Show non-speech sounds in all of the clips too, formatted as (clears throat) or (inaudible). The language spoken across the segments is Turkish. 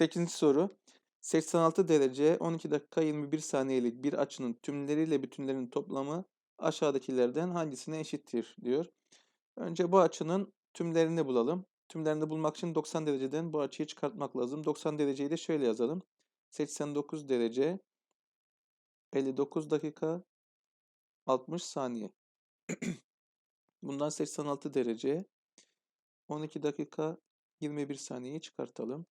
8. soru. 86 derece 12 dakika 21 saniyelik bir açının tümleriyle bütünlerin toplamı aşağıdakilerden hangisine eşittir diyor. Önce bu açının tümlerini bulalım. Tümlerini bulmak için 90 dereceden bu açıyı çıkartmak lazım. 90 dereceyi de şöyle yazalım. 89 derece 59 dakika 60 saniye. (clears throat) Bundan 86 derece 12 dakika 21 saniyeyi çıkartalım.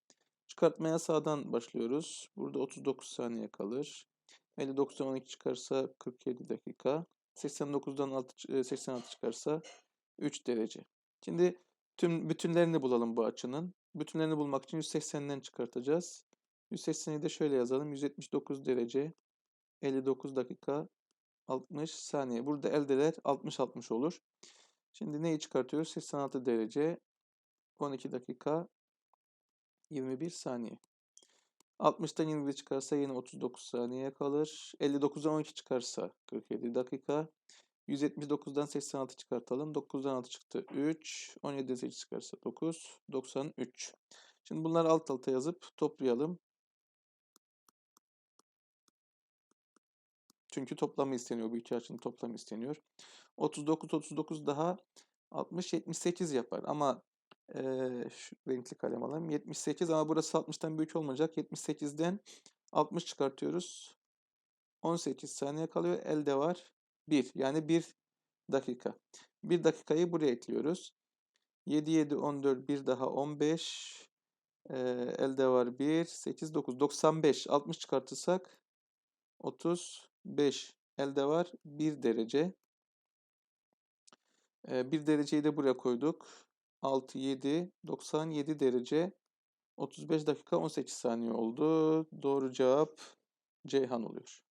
Çıkartmaya sağdan başlıyoruz. Burada 39 saniye kalır. 59'dan 12 çıkarsa 47 dakika. 89'dan 6, 86 çıkarsa 3 derece. Şimdi tüm bütünlerini bulalım bu açının. Bütünlerini bulmak için 180'den çıkartacağız. 180'i de şöyle yazalım. 179 derece 59 dakika 60 saniye. Burada eldeler 60-60 olur. Şimdi neyi çıkartıyoruz? 86 derece 12 dakika 21 saniye. 60'tan 21 çıkarsa yine 39 saniye kalır. 59'dan 12 çıkarsa 47 dakika. 179'dan 86 çıkartalım. 9'dan 6 çıktı 3. 17'den 8 çıkarsa 9. 93. Şimdi bunları alt alta yazıp toplayalım. Çünkü toplamı isteniyor. Bu iki açının toplamı isteniyor. 39, 39 daha 60, 78 yapar. Ama ee, şu renkli kalem alalım. 78 ama burası 60'tan büyük olmayacak. 78'den 60 çıkartıyoruz. 18 saniye kalıyor. Elde var 1. Yani 1 dakika. 1 dakikayı buraya ekliyoruz. 7, 7, 14, 1 daha 15. Ee, elde var 1, 8, 9, 95. 60 çıkartırsak 35. Elde var 1 derece. Ee, 1 dereceyi de buraya koyduk. 6, 7, 97 derece 35 dakika 18 saniye oldu. Doğru cevap Ceyhan oluyor.